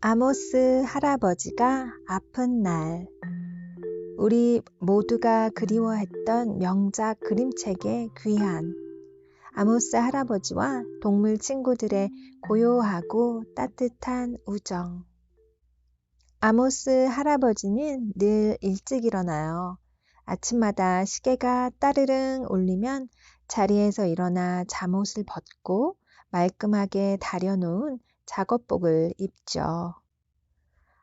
아모스 할아버지가 아픈 날. 우리 모두가 그리워했던 명작 그림책의 귀한 아모스 할아버지와 동물 친구들의 고요하고 따뜻한 우정. 아모스 할아버지는 늘 일찍 일어나요. 아침마다 시계가 따르릉 울리면 자리에서 일어나 잠옷을 벗고 말끔하게 다려놓은 작업복을 입죠.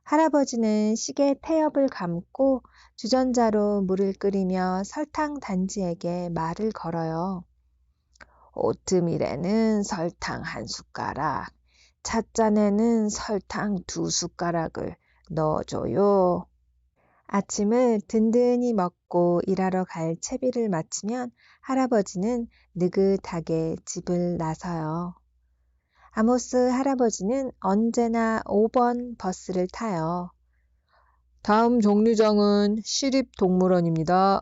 할아버지는 시계 태엽을 감고 주전자로 물을 끓이며 설탕 단지에게 말을 걸어요. 오트밀에는 설탕 한 숟가락, 찻잔에는 설탕 두 숟가락을 넣어줘요. 아침을 든든히 먹고 일하러 갈 채비를 마치면 할아버지는 느긋하게 집을 나서요. 아모스 할아버지는 언제나 5번 버스를 타요. 다음 정류장은 시립동물원입니다.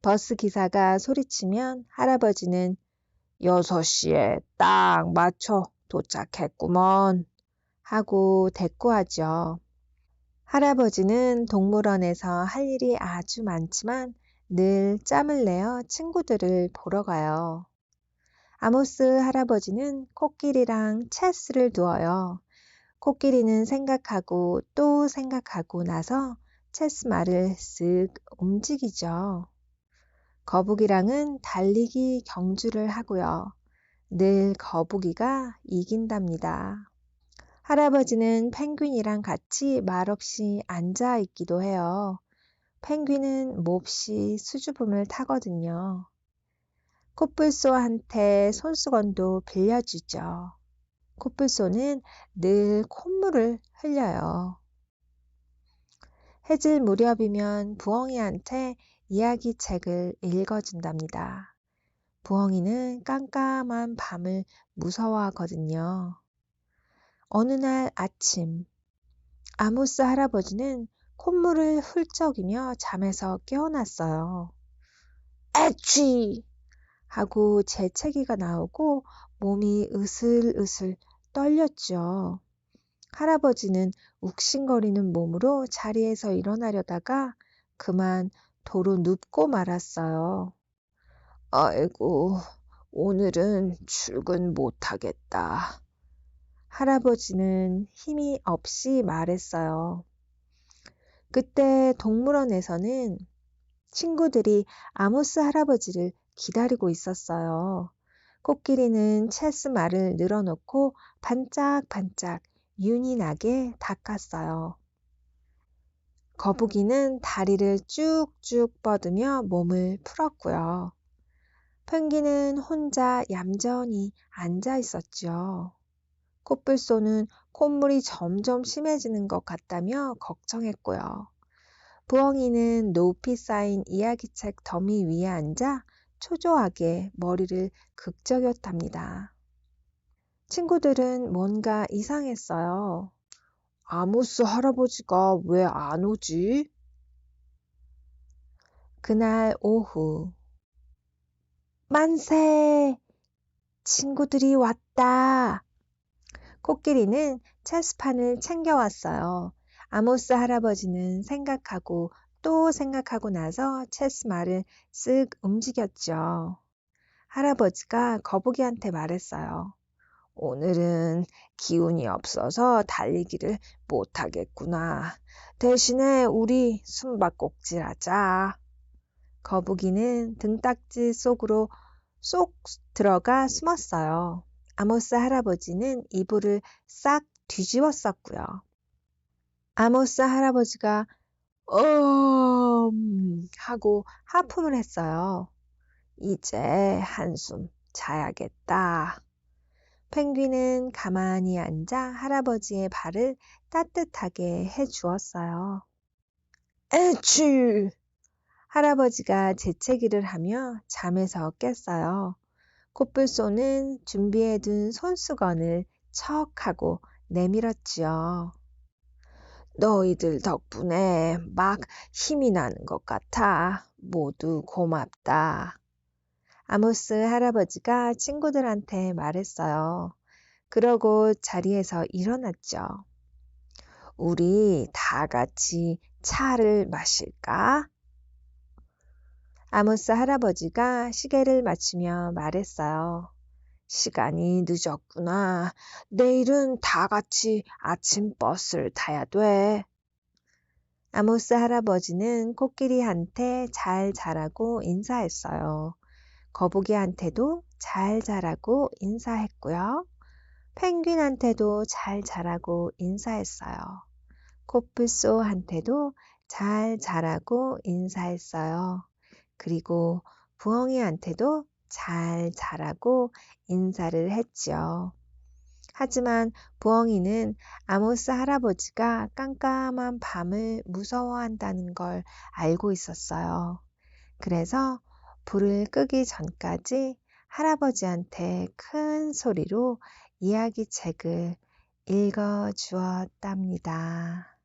버스 기사가 소리치면 할아버지는 6시에 딱 맞춰 도착했구먼 하고 대꾸하죠. 할아버지는 동물원에서 할 일이 아주 많지만 늘 짬을 내어 친구들을 보러 가요. 아모스 할아버지는 코끼리랑 체스를 두어요. 코끼리는 생각하고 또 생각하고 나서 체스 말을 쓱 움직이죠. 거북이랑은 달리기 경주를 하고요. 늘 거북이가 이긴답니다. 할아버지는 펭귄이랑 같이 말없이 앉아 있기도 해요. 펭귄은 몹시 수줍음을 타거든요. 코뿔소한테 손수건도 빌려주죠. 코뿔소는 늘 콧물을 흘려요. 해질 무렵이면 부엉이한테 이야기 책을 읽어준답니다. 부엉이는 깜깜한 밤을 무서워하거든요. 어느 날 아침, 아모스 할아버지는 콧물을 훌쩍이며 잠에서 깨어났어요. 애취! 하고 재채기가 나오고 몸이 으슬으슬 떨렸죠. 할아버지는 욱신거리는 몸으로 자리에서 일어나려다가 그만 도로 눕고 말았어요. 아이고, 오늘은 출근 못하겠다. 할아버지는 힘이 없이 말했어요. 그때 동물원에서는 친구들이 아모스 할아버지를 기다리고 있었어요. 코끼리는 체스 말을 늘어놓고 반짝반짝 윤이 나게 닦았어요. 거북이는 다리를 쭉쭉 뻗으며 몸을 풀었고요. 펭귄은 혼자 얌전히 앉아 있었죠. 코뿔소는 콧물이 점점 심해지는 것 같다며 걱정했고요. 부엉이는 높이 쌓인 이야기책 더미 위에 앉아 초조하게 머리를 극적였답니다. 친구들은 뭔가 이상했어요. 아모스 할아버지가 왜 안 오지? 그날 오후 만세! 친구들이 왔다! 코끼리는 체스판을 챙겨왔어요. 아모스 할아버지는 생각하고 또 생각하고 나서 체스 말을 쓱 움직였죠. 할아버지가 거북이한테 말했어요. 오늘은 기운이 없어서 달리기를 못하겠구나. 대신에 우리 숨바꼭질 하자. 거북이는 등딱지 속으로 쏙 들어가 숨었어요. 아모스 할아버지는 이불을 싹 뒤집었었고요. 아모스 할아버지가 음 하고 하품을 했어요. 이제 한숨 자야겠다. 펭귄은 가만히 앉아 할아버지의 발을 따뜻하게 해 주었어요. 에취! 할아버지가 재채기를 하며 잠에서 깼어요. 코뿔소는 준비해둔 손수건을 척 하고 내밀었지요. 너희들 덕분에 막 힘이 나는 것 같아. 모두 고맙다. 아모스 할아버지가 친구들한테 말했어요. 그러고 자리에서 일어났죠. 우리 다 같이 차를 마실까? 아모스 할아버지가 시계를 맞추며 말했어요. 시간이 늦었구나. 내일은 다 같이 아침 버스를 타야 돼. 아모스 할아버지는 코끼리한테 잘 자라고 인사했어요. 거북이한테도 잘 자라고 인사했고요. 펭귄한테도 잘 자라고 인사했어요. 코뿔소한테도 잘 자라고 인사했어요. 그리고 부엉이한테도 잘 자라고 인사를 했지요. 하지만 부엉이는 아모스 할아버지가 깜깜한 밤을 무서워한다는 걸 알고 있었어요. 그래서 불을 끄기 전까지 할아버지한테 큰 소리로 이야기책을 읽어 주었답니다.